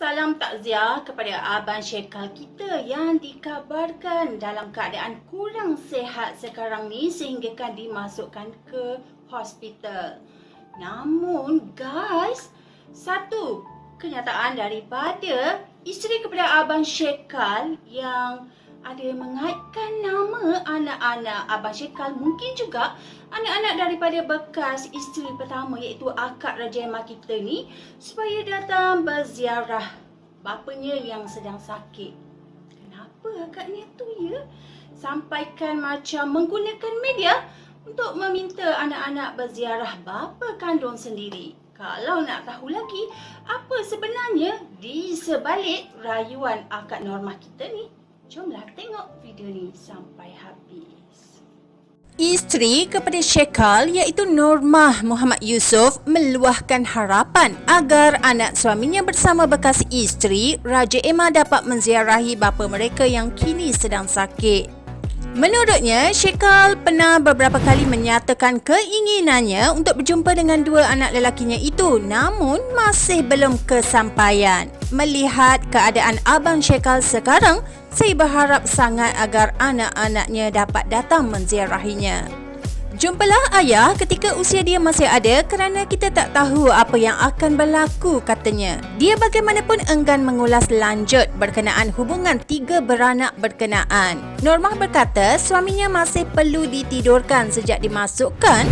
Salam takziah kepada Abang Syekal kita yang dikabarkan dalam keadaan kurang sehat sekarang ni sehinggakan dimasukkan ke hospital. Namun guys, satu kenyataan daripada isteri kepada Abang Syekal yang ada mengaitkan anak-anak Abang Syekal mungkin juga anak-anak daripada bekas isteri pertama iaitu akak Raja Emma kita ni supaya datang berziarah bapanya yang sedang sakit. Kenapa agaknya tu ya? Sampaikan macam menggunakan media untuk meminta anak-anak berziarah bapa kandung sendiri. Kalau nak tahu lagi apa sebenarnya di sebalik rayuan akak Normah kita ni, jomlah tengok video ni sampai habis. Isteri kepada Syekal iaitu Normah Muhammad Yusof meluahkan harapan agar anak suaminya bersama bekas isteri Raja Emma dapat menziarahi bapa mereka yang kini sedang sakit. Menurutnya, Syekal pernah beberapa kali menyatakan keinginannya untuk berjumpa dengan dua anak lelakinya itu namun masih belum kesampaian. Melihat keadaan Abang Syekal sekarang, saya berharap sangat agar anak-anaknya dapat datang menziarahinya. Jumpalah ayah ketika usia dia masih ada kerana kita tak tahu apa yang akan berlaku katanya. Dia bagaimanapun enggan mengulas lanjut berkenaan hubungan tiga beranak berkenaan. Normah berkata suaminya masih perlu ditidurkan sejak dimasukkan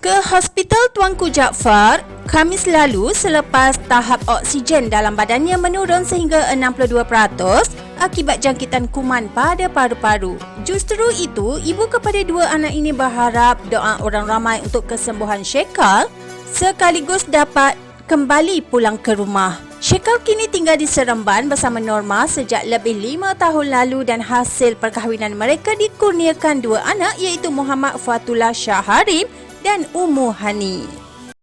ke Hospital Tuanku Jaafar Khamis lalu selepas tahap oksigen dalam badannya menurun sehingga 62% akibat jangkitan kuman pada paru-paru. Justru itu, ibu kepada dua anak ini berharap doa orang ramai untuk kesembuhan Syekal sekaligus dapat kembali pulang ke rumah. Syekal kini tinggal di Seremban bersama Norma sejak lebih lima tahun lalu dan hasil perkahwinan mereka dikurniakan dua anak iaitu Muhammad Fatullah Shah Harim dan Ummu Hani.